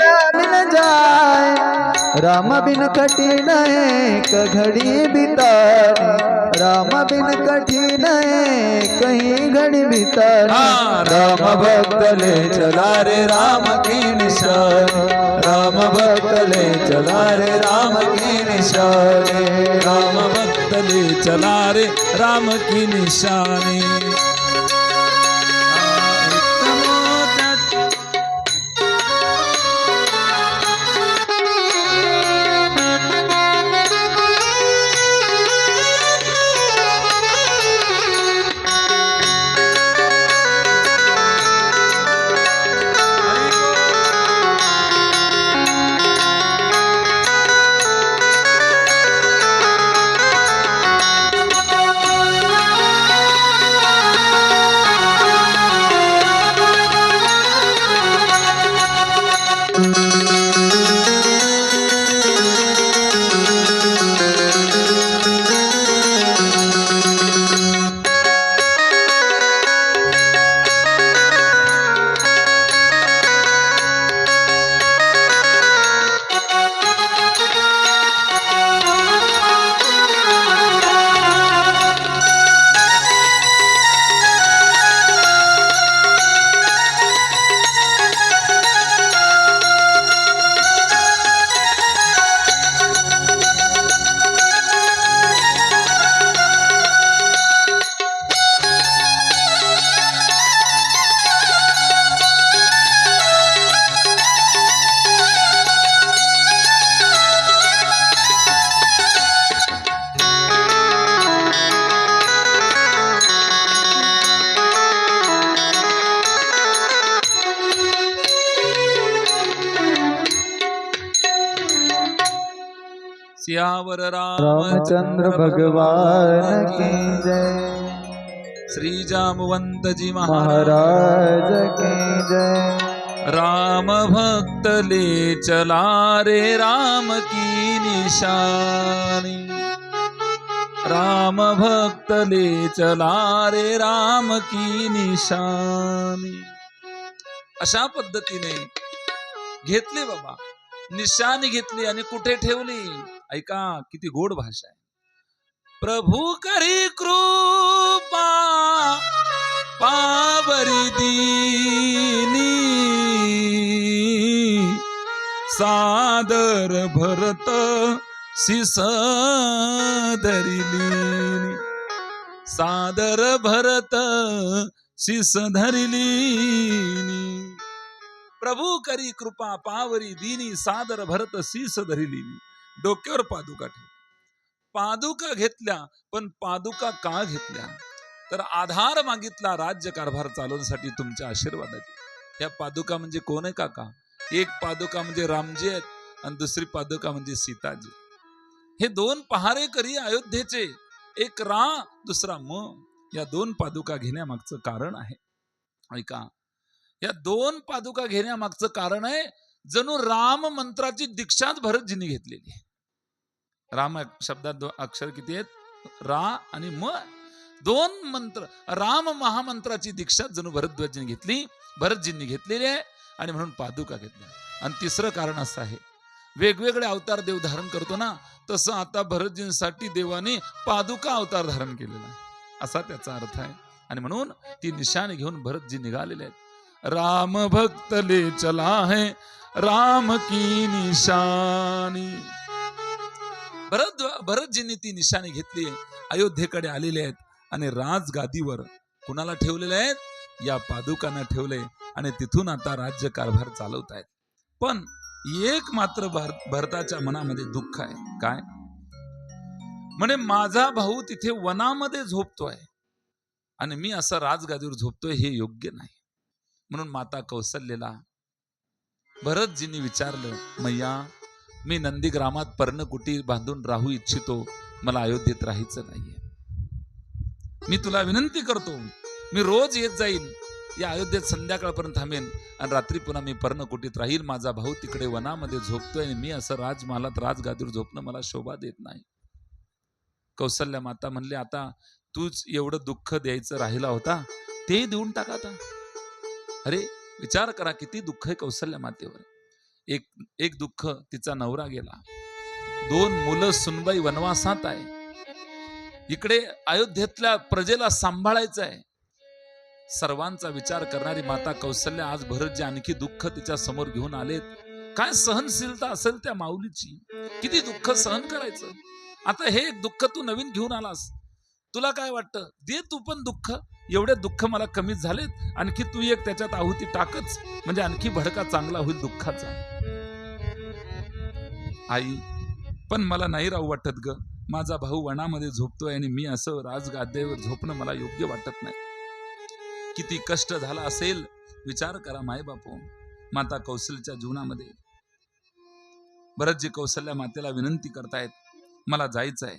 बिन जाय राम बिन कठिन एक घडी बितारी राम बिन कठिन एक ही घडी बितारी हा, राम भक्तले चला रे राम की निशानी। राम भक्तले चला रे राम की निशानी। राम भक्त ले चला रे राम की निशानी। सियावर रामचंद्र भगवान की जय। श्री जामवंत जी महाराज। की जय। राम भक्त ले चला रे राम की निशानी। राम भक्त ले चला रे राम की निशानी। अशा पद्धतीने घेतली बाबा. निशाणी घेतली आणि कुठे ठेवली? ऐका किती गोड भाषा आहे. प्रभू करी कृपा पावरी दीनी. सादर भरत सिसधरिली सादर भरत सिसधरिली प्रभू करी कृपा पावरी दीनी सादर भरत शीस धरिली डोक्यावर पादुका ठेव पादुका घेतल्या पण पादुका का घेतल्या? तर आधार मागितला राज्य कारभार चालवण्यासाठी तुमच्या आशीर्वादाचे ह्या पादुका म्हणजे कोण आहे काका? एक पादुका म्हणजे रामजी आहेत आणि दुसरी पादुका म्हणजे सीताजी. हे दोन पहारेकरी अयोध्येचे एक रा दुसरा म. या दोन पादुका घेण्यामागचं कारण आहे. ऐका. या दोन पादुका घेण्यामागचं कारण आहे जणू राम मंत्राची दीक्षाच भरतजींनी घेतलेली आहे. राम शब्दात अक्षर किती आहेत? रा आणि म. दोन मंत्र. राम महामंत्राची दीक्षा जणू भरद्वाजींनी घेतली. भरतजींनी घेतलेली आहे आणि म्हणून पादुका घेतल्या. आणि तिसरं कारण असं आहे. वेगवेगळे अवतार देव धारण करतो ना तसं आता भरतजींसाठी देवाने पादुका अवतार धारण केलेला आहे. असा त्याचा अर्थ आहे. आणि म्हणून ती निशाणी घेऊन भरतजी निघालेले आहेत. राम भक्तले चला है राम की निशानी भरत भरतजींनी ती निशाणी घेतली अयोध्येकडे आलेले आहेत आणि राजगादीवर कुणाला ठेवलेले आहेत? या पादुकांना ठेवले आणि तिथून आता राज्य कारभार चालवत आहेत पण एक मात्र भर भरताच्या मनामध्ये दुःख आहे. काय? म्हणे माझा भाऊ तिथे वनामध्ये झोपतोय आणि मी असं राजगादीवर झोपतोय हे योग्य नाही. म्हणून माता कौशल्यला भरतजींनी विचारलं मैया मी नंदीग्रामात पर्णकुटी बांधून राहू इच्छितो मला अयोध्येत राहायचं नाहीये. मी तुला विनंती करतो मी रोज येत जाईन या अयोध्येत संध्याकाळपर्यंत थांबेन आणि रात्री पुन्हा मी पर्णकुटीत राहील माझा भाऊ तिकडे वनामध्ये झोपतोय आणि मी असं राजमालात राजगादीवर झोपणं मला शोभा देत नाही. कौशल्य माता म्हणले आता तूच एवढं दुःख द्यायचं राहिला होता ते देऊन टाका आता. अरे विचार करा किती दुःख आहे कौशल्य मातेवर. एक एक दुःख तिचा नवरा गेला. दोन मुलं सुनबाई वनवासात आहे. इकडे अयोध्येतल्या प्रजेला सांभाळायचं आहे सर्वांचा विचार करणारी माता कौशल्य आज भरत जे आणखी दुःख तिच्या समोर घेऊन आलेत. काय सहनशीलता असेल त्या माऊलीची? किती दुःख सहन करायचं? आता हे एक दुःख तू नवीन घेऊन आलास. तुला काय वाटतं? दे तू पण दुःख. एवढे दुःख मला कमीच झालेत. आणखी तू एक त्याच्यात आहुती टाकच. म्हणजे आणखी भडका चांगला होईल दुःखाचा. आई पण मला नाही राहू वाटत ग. माझा भाऊ वनामध्ये झोपतोय आणि मी असं राजगाद्यावर झोपणं मला योग्य वाटत नाही. किती कष्ट झाला असेल? विचार करा माय बापू माता कौशल्याच्या जीवनामध्ये. भरतजी कौशल्या मातेला विनंती करतायत मला जायचं आहे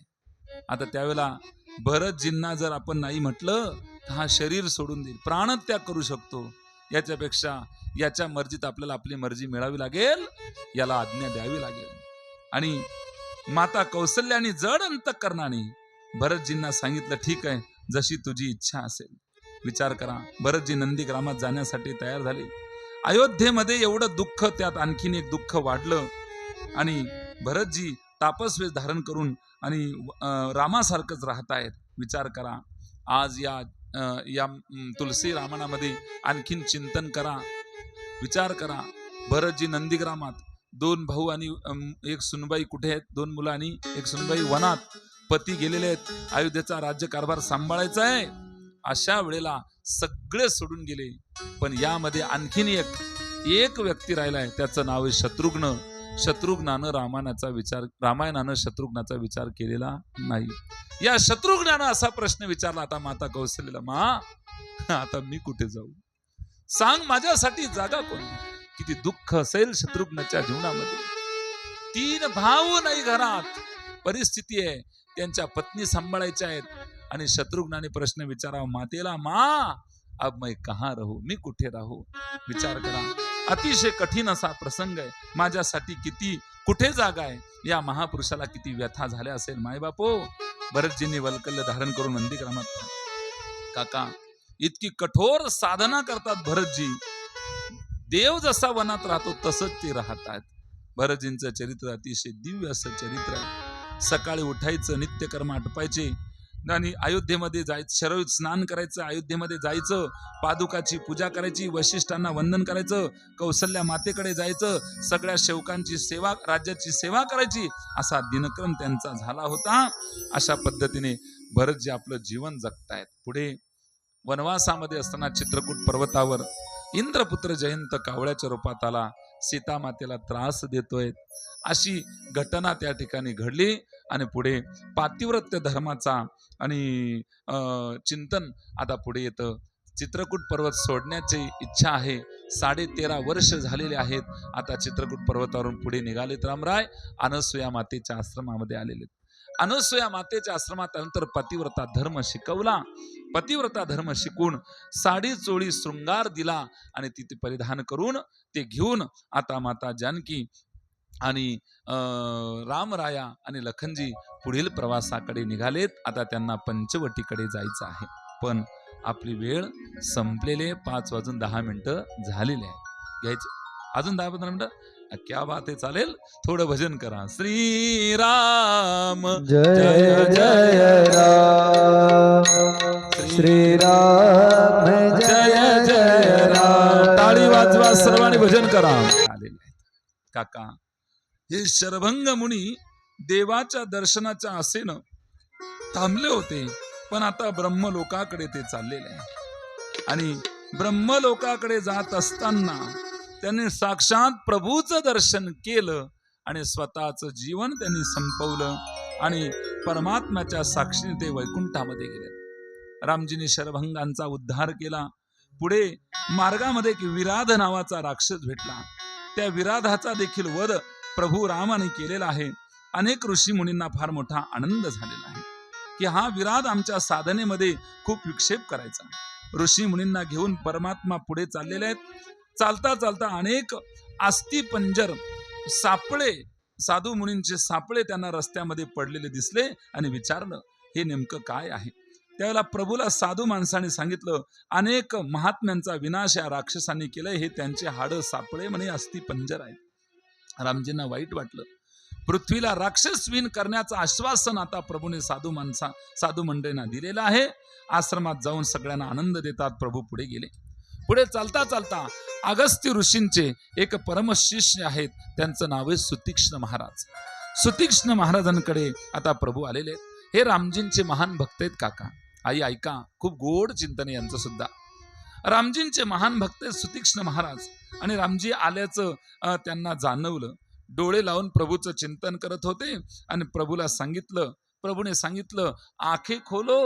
आता त्यावेळेला भरतजींना जर आपण नाही म्हटलं तर हा शरीर सोडून देईल. प्राणत्याग करू शकतो. याच्यापेक्षा याच्या मर्जीत आपल्याला आपली मर्जी मिळावी लागेल याला आज्ञा द्यावी लागेल. आणि माता कौशल्याने जड अंतकरणाने भरतजींना सांगितलं ठीक आहे जशी तुझी इच्छा असेल. विचार करा. भरतजी नंदीग्रामात जाण्यासाठी तयार झाले. अयोध्येमध्ये एवढं दुःख त्यात आणखीन एक दुःख वाढलं आणि भरतजी तापसवेश धारण करून आणि रामासारखंच राहत आहेत. विचार करा. आज या या तुलसी रामणामध्ये आणखीन चिंतन करा. विचार करा. भरतजी नंदीग्रामात दोन भाऊ आणि एक सुनबाई कुठे आहेत? दोन मुलं आणि एक सुनबाई वनात पती गेलेले आहेत. अयोध्येचा राज्यकारभार सांभाळायचा आहे. अशा वेळेला सगळे सोडून गेले. पण यामध्ये आणखीन एक एक व्यक्ती राहिलाय त्याचं नाव आहे शत्रुघ्न. शत्रुघ्नानं रामायणाचा विचार रामायणानं शत्रुघ्नाचा विचार केलेला नाही. या शत्रुघ्नानं असा प्रश्न विचारला आता माता कौशल्यला मा आता मी कुठे जाऊ? सांग माझ्यासाठी जागा कोण किती दुःख असेल शत्रुघ्नाच्या जीवनामध्ये. तीन भाऊ नाही घरात. परिस्थिती आहे त्यांच्या पत्नी सांभाळायच्या आहेत. आणि शत्रुघ्नाने प्रश्न विचारावा मातेला मा अब मैं कहा राहू? मी कुठे राहू? विचार करा. अतिशय कठीण असा प्रसंग आहे. माझ्यासाठी किती कुठे जागा आहे? या महापुरुषाला किती व्यथा झाल्या असेल माय बापो भरतजींनी वल्कल्य धारण करून नंदीग्रामात काका इतकी कठोर साधना करतात भरतजी. देव जसा वनात राहतो तसंच ते राहतात. भरतजींचं चरित्र अतिशय दिव्य असं चरित्र आहे. सकाळी उठायचं नित्यकर्म आटपायचे. आणि अयोध्येमध्ये जायचं शरवीत स्नान करायचं अयोध्येमध्ये जायचं पादुकाची पूजा करायची वशिष्ठांना वंदन करायचं कौशल्या मातेकडे जायचं सगळ्या शेवकांची सेवा राज्याची सेवा करायची असा दिनक्रम त्यांचा झाला होता. अशा पद्धतीने भरत जे आपलं जीवन जगतायत. पुढे वनवासामध्ये असताना चित्रकूट पर्वतावर इंद्रपुत्र जयंत कावळ्याच्या रूपात आला. सीतामातेला त्रास देतोय. अशी घटना त्या ठिकाणी घडली आणि पुढे पातिव्रत्य धर्माचा आणि अं, चिंतन आता पुढे येतं. चित्रकूट पर्वत सोडण्याची इच्छा आहे. साडे तेरा वर्ष झालेले आहेत. आता चित्रकूट पर्वतावरून पुढे निघालेत रामराय. अनसुया मातेच्या आश्रमामध्ये आलेले आहेत. अनसुया मातेच्या आश्रमात नंतर पतिव्रता धर्म शिकवला. पतिव्रता धर्म शिकून साडी चोळी शृंगार दिला आणि तिथे परिधान करून ते घेऊन आता माता जानकी आणि अं, रामराया आणि लखनजी पुढील प्रवासाकडे निघालेत. आता त्यांना पंचवटीकडे जायचं आहे. पण आपली वेळ संपलेले पाच वाजून दहा मिनिटं झालेले आहे घ्यायचे. अजून दहा पंधरा मिनिटं? क्या बात आहे चालेल? थोडं भजन करा. श्रीराम. जय जय राम. श्रीराम. जय जय राम. टाळी वाजवा सर्वांनी भजन करा. आलेले आहेत. काका हे शरभंग मुनी देवाच्या दर्शनाच्या आसेनं थांबले होते पण आता ब्रह्मलोकाकडे ते चाललेले आहे आणि ब्रह्मलोकाकडे जात असताना त्यांनी साक्षात प्रभूचं दर्शन केलं आणि स्वतःचं जीवन त्यांनी संपवलं आणि परमात्म्याच्या साक्षीने ते वैकुंठामध्ये गेले. रामजीने शरभंगांचा उद्धार केला. पुढे मार्गामध्ये एक विराध नावाचा राक्षस भेटला. त्या विराधाचा देखील वध प्रभू रामाने केलेला आहे. अनेक ऋषी मुनींना फार मोठा आनंद झालेला आहे की हा विराध आमच्या साधनेमध्ये खूप विक्षेप करायचा. ऋषी मुनींना घेऊन परमात्मा पुढे चाललेले आहेत. चालता चालता अनेक आस्ती पंजर सापळे साधू मुनींचे सापळे त्यांना रस्त्यामध्ये पडलेले दिसले आणि विचारलं हे नेमकं काय आहे? त्यावेळेला प्रभूला साधू माणसाने सांगितलं अनेक महात्म्यांचा विनाश या राक्षसांनी केलाय हे त्यांचे हाड सापळे म्हणे अस्थि पंजर आहेत. रामजींना वाईट वाटलं. पृथ्वीला राक्षसवीन करण्याचं आश्वासन आता प्रभूने साधू माणसा साधू मंडळींना दिलेलं आहे. आश्रमात जाऊन सगळ्यांना आनंद देतात प्रभू पुढे गेले. पुढे चालता चालता अगस्त्य ऋषींचे एक परमशिष्य आहेत. त्यांचं नाव आहे सुतीक्ष्ण महाराज. सुतीक्ष्ण महाराजांकडे आता प्रभू आलेले आहेत. हे रामजींचे महान भक्त आहेत काका. आई ऐका. खूप गोड चिंतन आहे यांचं सुद्धा. रामजींचे महान भक्त आहेत सुतीक्ष्ण महाराज. आणि रामजी आल्याचं त्यांना जाणवलं. डोळे लावून प्रभूचं चिंतन करत होते आणि प्रभूला सांगितलं प्रभूने सांगितलं आखे खोलो.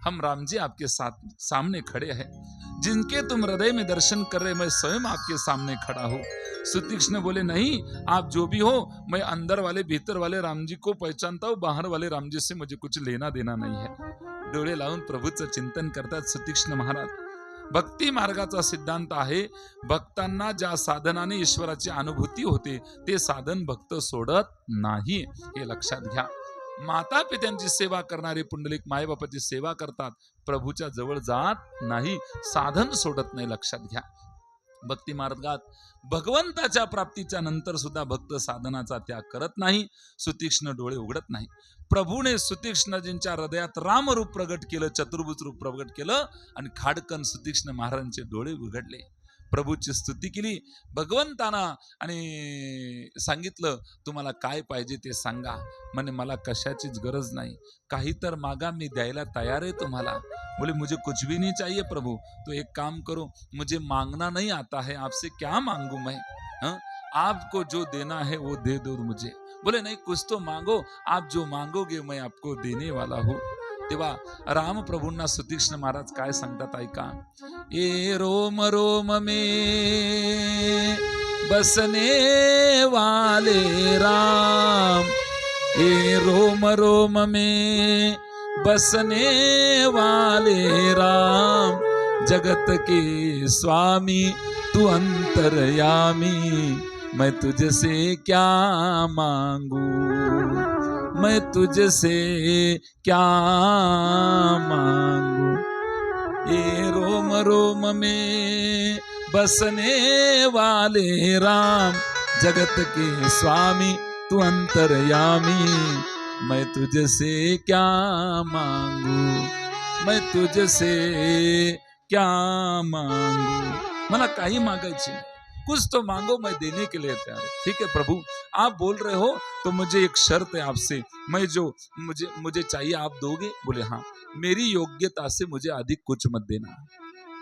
हम रामजी आपके साथ सामने खड़े आहे जिनके तुम हृदय में दर्शन कर रहे मैं स्वयं आपके सामने खड़ा हूँ। सुतीक्ष्ण बोले नहीं आप जो भी हो मैं अंदर वाले भीतर वाले राम जी को पहचानता हूँ बाहर वाले राम जी से मुझे कुछ लेना देना नहीं है। डोळे लावून प्रभूचं चिंतन करतात सुतीक्ष्ण महाराज। भक्ती मार्गाचा सिद्धांत आहे भक्तांना ज्या साधनाने ईश्वराची अनुभूती होते ते साधन भक्त सोडत नाही हे लक्षात घ्या. माता पित्यांची सेवा करणारे पुंडलिक मायबापाची सेवा करतात प्रभूच्या जवळ जात नाही साधन सोडत नाही लक्षात घ्या. भक्ती मार्गात भगवंताच्या प्राप्तीच्या नंतर सुद्धा भक्त साधनाचा त्याग करत नाही सुतीक्ष्ण डोळे उघडत नाही. प्रभूने सुतीक्ष्णजींच्या हृदयात रामरूप प्रगट केलं चतुर्भुज रूप प्रगट केलं आणि खाडकन सुतीक्ष्ण महाराजांचे डोळे उघडले. प्रभूची स्तुती केली. भगवंताना आणि सांगितलं तुम्हाला काय पाहिजे ते सांगा. म्हणे मला कशाचीच गरज नाही. काही तर मागा मी द्यायला तयार आहे तुम्हाला. बोले मुझे कुछ भी नहीं चाहिए प्रभु. तो एक काम करो. मुझे मांगना नहीं आता है. आपसे क्या मांगू मैं? हाँ? आपको जो देना है वो दे दो मुझे. बोले नहीं कुछ तो मांगो. आप जो मांगोगे मैं आपको देने वाला हूँ. तेव्हा रामप्रभूंना सुतीक्ष्ण महाराज काय सांगतात ऐका. ए रोम रोम मे बसने वाले राम. ए रोम रोम में बसने वाले राम. जगत के स्वामी तू अंतरयामी. मैं तुझसे क्या मांगू? मैं तुझसे क्या मांगू? ये रोम रोम में बसने वाले राम, जगत के स्वामी, तू अंतरयामी। मैं तुझसे क्या मांगू? मैं तुझसे क्या मांगू? मला काही मागायची. कुछ तो मांगो, मैं देने के लिए तैयार हूँ. ठीक है, प्रभु, आप बोल रहे हो तो मुझे एक शर्त है आपसे। मैं जो मुझे मुझे चाहिए, आप दोगे? बोले हाँ। मेरी योग्यता से मुझे अधिक कुछ मत देना।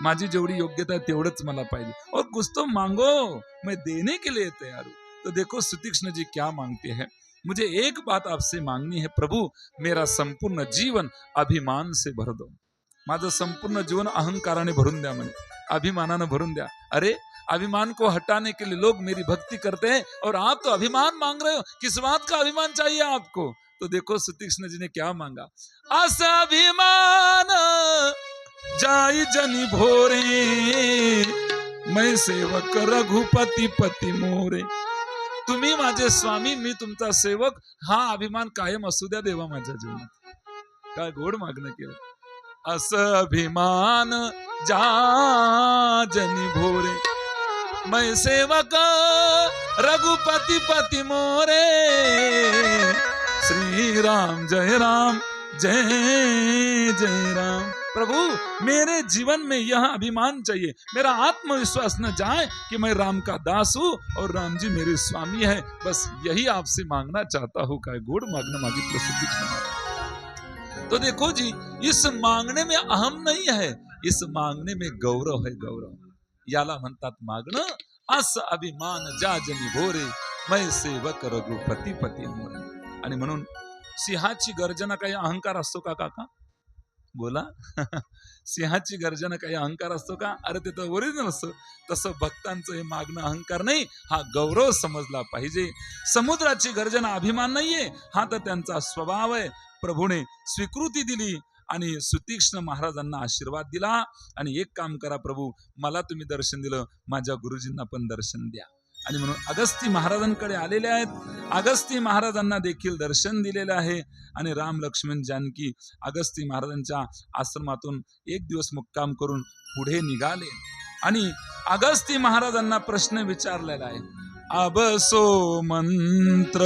माझी जेवढी योग्यता आहे, तेवढंच मला पाहिजे। और कुछ तो मांगो, मैं देने के लिए तैयार हूँ। तो देखो सुतीक्ष्ण जी क्या मांगते हैं। मुझे एक बात आपसे मांगनी है, प्रभु, मेरा संपूर्ण जीवन अभिमान से भर दो। माझं संपूर्ण जीवन अहंकाराने भरून द्या म्हणे, अभिमानानं भरून द्या। अरे अभिमान को हटाने के लिए लोग मेरी भक्ति करते हैं और आप तो अभिमान मांग रहे हो। किस बात का अभिमान चाहिए आपको? तो देखो, सुतीक्ष्ण जी ने क्या मांगा? अस अभिमान, जाई जनी भोरे, मैं सेवक रघुपती पती मोरे। तुम्ही माझे स्वामी, मी तुमचा सेवक। हा अभिमान कायम असू द्या देवा माझ्या जीवनात. काय गोड मागणं केलं. असं अभिमान, जा जनी भोरे. मैं सेवक, रघुपति पति मोरे। श्री राम जय राम, जय जय राम। प्रभु, मेरे जीवन में यह अभिमान चाहिए। मेरा आत्मविश्वास न जाए कि मैं राम का दास हूँ और राम जी मेरे स्वामी है। बस यही आपसे मांगना चाहता हूँ, काय गोड मागणं मागितलं सुद्धा तो देखो जी, इस मांगने में अहम नहीं है। इस मांगने में गौरव है गौरव। याला म्हणतात मागणं. अस अभिमान जा जनी भोरे मै सेवक रघुपती पती मोरे. आणि म्हणून सिंहाची गर्जना काही अहंकार असतो का काका? बोला. सिंहाची गर्जना काही अहंकार असतो का? अरे ते तर ओरिजिनल असतं. तसं भक्तांचं हे मागणं अहंकार नाही हा गौरव समजला पाहिजे. समुद्राची गर्जना अभिमान नाहीये. हा तर त्यांचा स्वभाव आहे. प्रभूने स्वीकृती दिली. आणि सुतीक्ष्ण महाराजांना आशीर्वाद दिला आणि एक काम करा प्रभू मला तुम्ही दर्शन दिलं माझ्या गुरुजींना पण दर्शन द्या. आणि म्हणून अगस्ती महाराजांकडे आलेले आहेत. अगस्ती महाराजांना देखील दर्शन दिलेलं आहे. आणि राम लक्ष्मण जानकी अगस्ती महाराजांच्या आश्रमातून एक दिवस मुक्काम करून पुढे निघाले. आणि अगस्ती महाराजांना प्रश्न विचारलेला आहे. अबसो मंत्र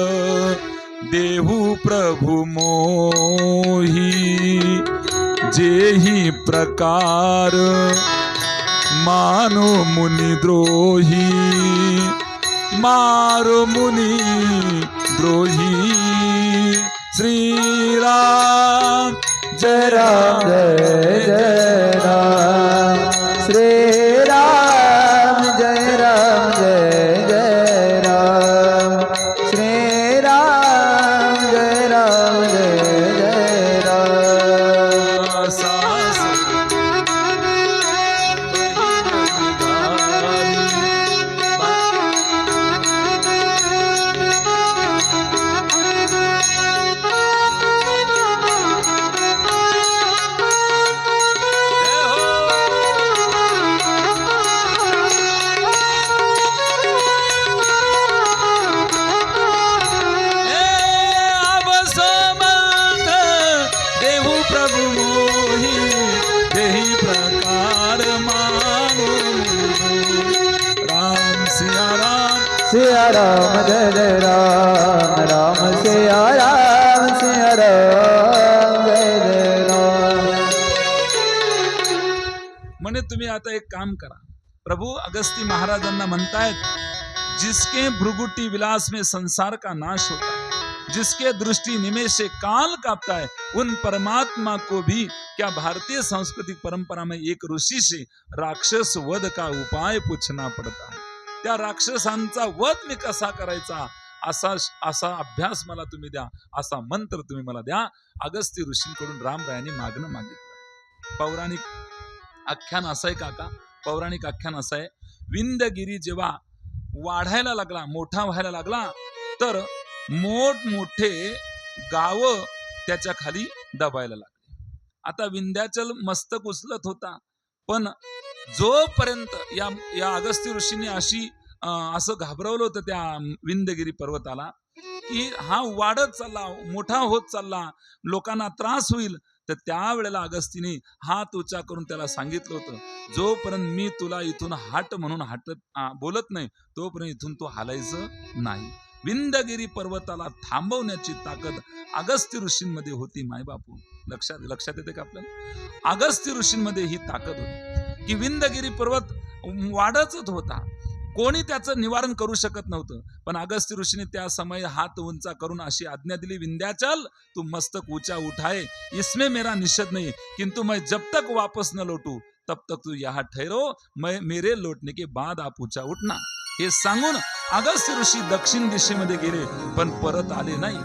देहू प्रभु मोही जेही प्रकार मानो मुनि द्रोही मारो मुनि द्रोही। श्रीराम जय राम जय राम, जय राम राम सिया राम सिया राम जय जय राम। म्हणे तुम्ही आता एक काम करा. प्रभु अगस्ती महाराजांना म्हणतायत, जिसके भ्रुगुटी विलास में संसार का नाश होता है, जिसके दृष्टि निमेष से काल कापता है, उन परमात्मा को भी क्या भारतीय सांस्कृतिक परंपरा में एक ऋषि से राक्षस वध का उपाय पूछना पडता है? त्या राक्षसांचा वध मी कसा करायचा? असा असा अभ्यास मला तुम्ही द्या. असा मंत्र तुम्ही मला द्या. अगस्ती ऋषींकडून रामरायांनी मागणं मागितलं. पौराणिक आख्यान असं आहे काका. पौराणिक आख्यान असं आहे. विंदगिरी जेव्हा वाढायला लागला मोठा व्हायला लागला तर मोठमोठे गाव त्याच्याखाली दबायला लागले. आता विंध्याचल मस्तक उचलत होता. पण जोपर्यंत या या अगस्त्य ऋषींनी अशी असं घाबरवलं होतं त्या विंदगिरी पर्वताला की हा वाढत चालला मोठा होत चालला लोकांना त्रास होईल तर त्यावेळेला अगस्तीने हात उच्चा करून त्याला सांगितलं होतं जोपर्यंत मी तुला इथून हाट म्हणून हाटत बोलत नाही तोपर्यंत इथून तू हालायचं नाही. विंदगिरी पर्वताला थांबवण्याची ताकद अगस्त्य ऋषींमध्ये होती मायबापू. लक्षात लक्षात येते का आपल्याला? अगस्त्य ऋषींमध्ये ही ताकद होती. की विंदगिरी पर्वत वाढतच होता. कोणी त्याचं निवारण करू शकत नव्हतं. पण अगस्त्य ऋषीने त्या समय हात उंचा करून अशी आज्ञा दिली विंध्याचल तू मस्तक ऊंचा उठाए इसमें मेरा निषेध नाही किंतु मैं जब तक वापस न लोटू तब तक तू यहाँ ठहरो. मैं मेरे लोटने के बाद आप ऊंचा उठना. हे सांगून अगस्त्य ऋषी दक्षिण दिशेमध्ये गेले पण परत आले नाही.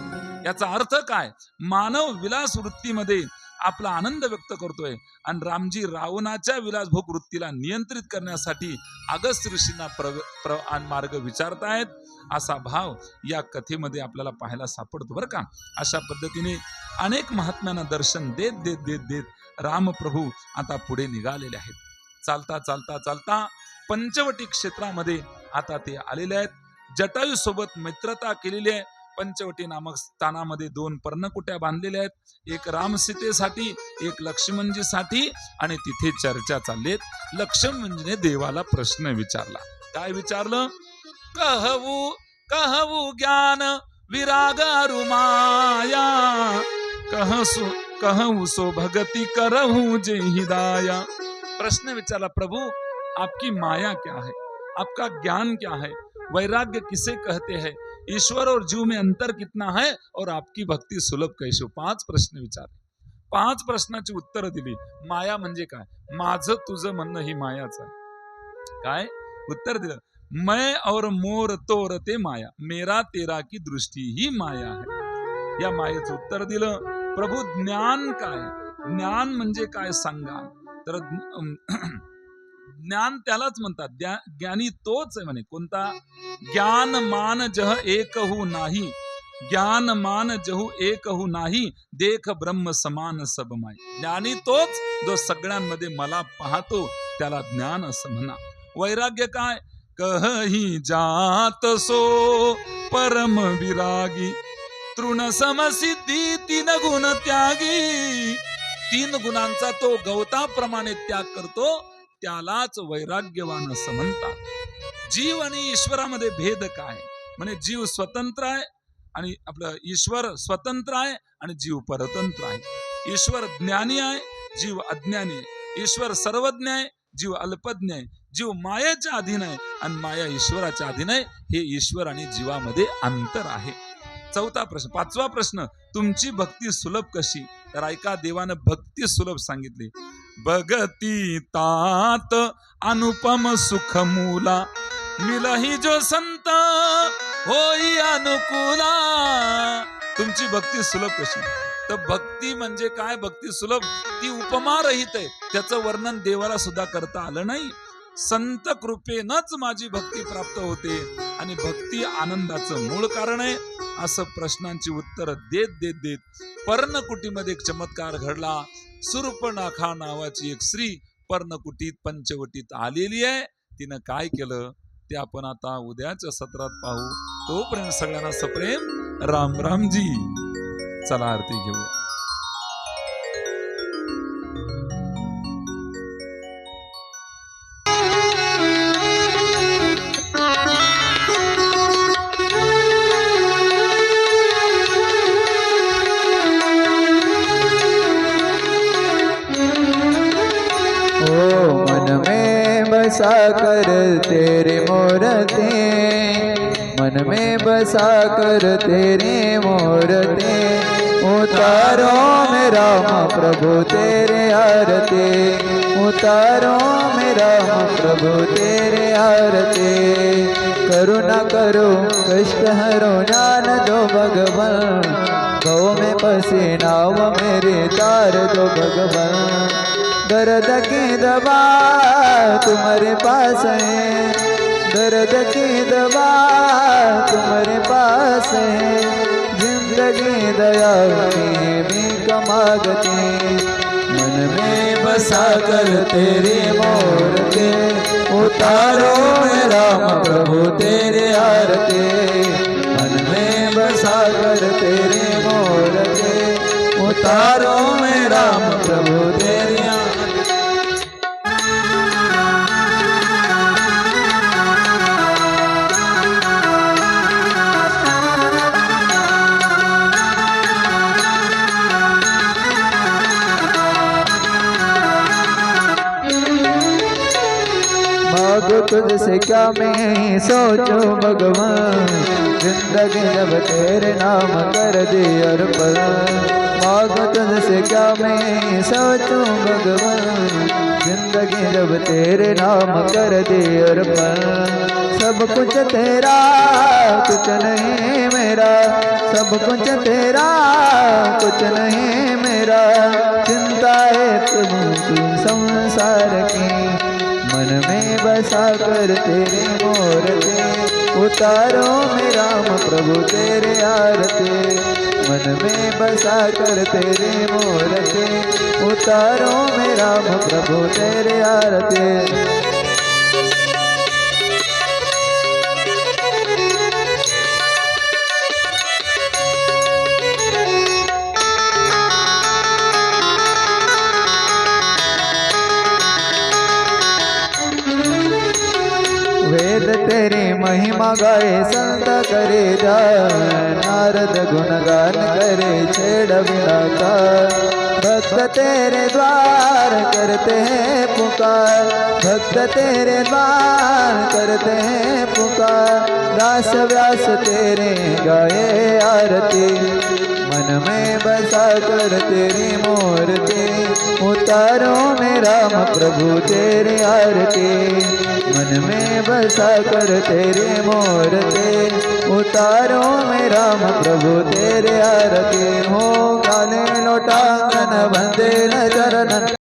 याचा अर्थ काय? मानव विलास वृत्तीमध्ये आपला आनंद व्यक्त करतोय. आणि रामजी रावणाच्या विलासभोग वृत्तीला नियंत्रित करण्यासाठी अगस्त ऋषींना प्र, प्र आणि मार्ग विचारतायत. असा भाव या कथेमध्ये आपल्याला पाहायला सापडतो बरं का. अशा पद्धतीने अनेक महात्म्यांना दर्शन देत देत देत देत रामप्रभू आता पुढे निघालेले आहेत. चालता चालता चालता पंचवटी क्षेत्रामध्ये आता ते आलेले आहेत. जटायू सोबत मित्रता केलेली आहे. पंचवटी नामक स्थानामध्ये दोन पर्णकुट्या बांधलेल्या आहेत. एक रामसीतेसाठी एक लक्ष्मणजीसाठी आणि तिथे चर्चा चालली लक्ष्मणजीने देवाला प्रश्न विचारला. काय विचारलं? कहवू कहवू ज्ञान विराग रुमाया कहसु कहू सो भगती करहू जे हिदाया प्रश्न विचारा प्रभु आपकी माया क्या है? आपका ज्ञान क्या है? वैराग्य किसे कहते हैं? ईश्वर और जीव में अंतर कितना है और आपकी भक्ती सुलभ कैसे हो? पाच प्रश्न विचारले पाच प्रश्नाची उत्तर दिली. माया म्हणजे काय? माझं तुझं म्हणणं ही मायाच आहे. काय? उत्तर दिलं. मैं और मोर तोर ते माया. मेरा तेरा की दृष्टी ही माया आहे. या मायेचं उत्तर दिलं. प्रभू ज्ञान काय? ज्ञान म्हणजे काय सांगा? तर ज्ञान त्यालाच म्हणतात. ज्ञानी तोच आहे म्हणे. कोणता? ज्ञान मान जह एकहू नाही. ज्ञान मान जहू एकहू नाही. देख ब्रह्म समान सब माय ज्ञानी तोच जो सगळ्यांमध्ये मला पाहतो त्याला ज्ञान असं म्हणा. वैराग्य काय? कही जात सो परम विरागी. तृण समसिद्धी तीन गुण त्यागी. तीन गुणांचा तो गवताप्रमाणे त्याग करतो. त्यालाच वैराग्यवान असं म्हणतात. जीव आणि ईश्वरामध्ये भेद काय? म्हणजे जीव स्वतंत्र आहे आणि आपलं ईश्वर स्वतंत्र आहे आणि जीव परतंत्र आहे. ईश्वर ज्ञानी आहे जीव अज्ञानी आहे. ईश्वर सर्वज्ञ आहे जीव अल्पज्ञ आहे. जीव मायाच्या अधीन आहे आणि माया ईश्वराच्या अधीन आहे. हे ईश्वर आणि जीवामध्ये अंतर आहे. चौथा प्रश्न पाचवा प्रश्न तुमची भक्ती सुलभ कशी? तर ऐका देवानं भक्ती सुलभ सांगितली. भगती तात अनुपम सुख मुला मिलही जो संत होई अनुकूला. तुमची भक्ती सुलभ कशी? तर भक्ती म्हणजे काय? भक्ती सुलभ ती उपमा रहित आहे. त्याचं वर्णन देवाला सुद्धा करता आलं नाही. संत कृपेनच माझी भक्ती प्राप्त होते आणि भक्ती आनंदाचं मूळ कारण आहे असं प्रश्नांची उत्तर देत देत देत पर्णकुटीमध्ये एक चमत्कार घडला. सुरूपनाखा नावाची एक स्त्री पर्णकुटीत पंचवटीत आलेली आहे. तिनं काय केलं? ते आपण आता उद्याच्या सत्रात पाहू. तोपर्यंत सगळ्यांना सप्रेम. राम रामजी. चला आरती घेऊया. बसा कर तेरे मूर्ति। मन में बसा कर तेरे मूर्ति। उतारो मेरा प्रभु तेरे आरती। उतारो मेरा प्रभु तेरे आरती। करुणा करो, कष्ट हरो, ज्ञान दो भगवान। गौ में पसीना मेरे तार दो भगवान। दर्द की दवा तुम्हारे पास है। दर्द की दवा तुम्हारे पास है। जिंदगी दया भी कमागती। मन में बसा कर तेरे मोर के। उतारो मेरा राम प्रभु तेरे आरते मन में बसा कर तेरे मोर के। उतारो मेरा राम प्रभु तुझसे क्या मैं सोचूं भगवान? ज़िंदगी जब तेरे नाम कर दी अर्पण। मांगो तुझसे क्या मैं सोचूं भगवान? ज़िंदगी जब तेरे नाम कर दी अर्पण। सब कुछ तेरा, कुछ नहीं मेरा। सब कुछ तेरा, कुछ नहीं मेरा। चिंता है तुम संसार की। मन में बसा कर तेरे मोरते उतारो में राम प्रभु तेरे आरते मन में बसा कर तेरे मोरते उतारो में राम प्रभु तेरे आरते महिमा गाए संत करे जा नारद गुणगान करे छेड़ बिलाता भक्त तेरे द्वार करते हैं पुकार भक्त तेरे द्वार करते हैं पुकार. दास व्यास तेरे गाए आरती. मन में बसा कर तेरी मूर्ति उतारो मेरा राम प्रभु तेरी आरती। मन में बसा कर तेरे मूर्ति उतारो मेरा राम प्रभु तेरे आरती। हो काले लोटा कन बंदे न चरण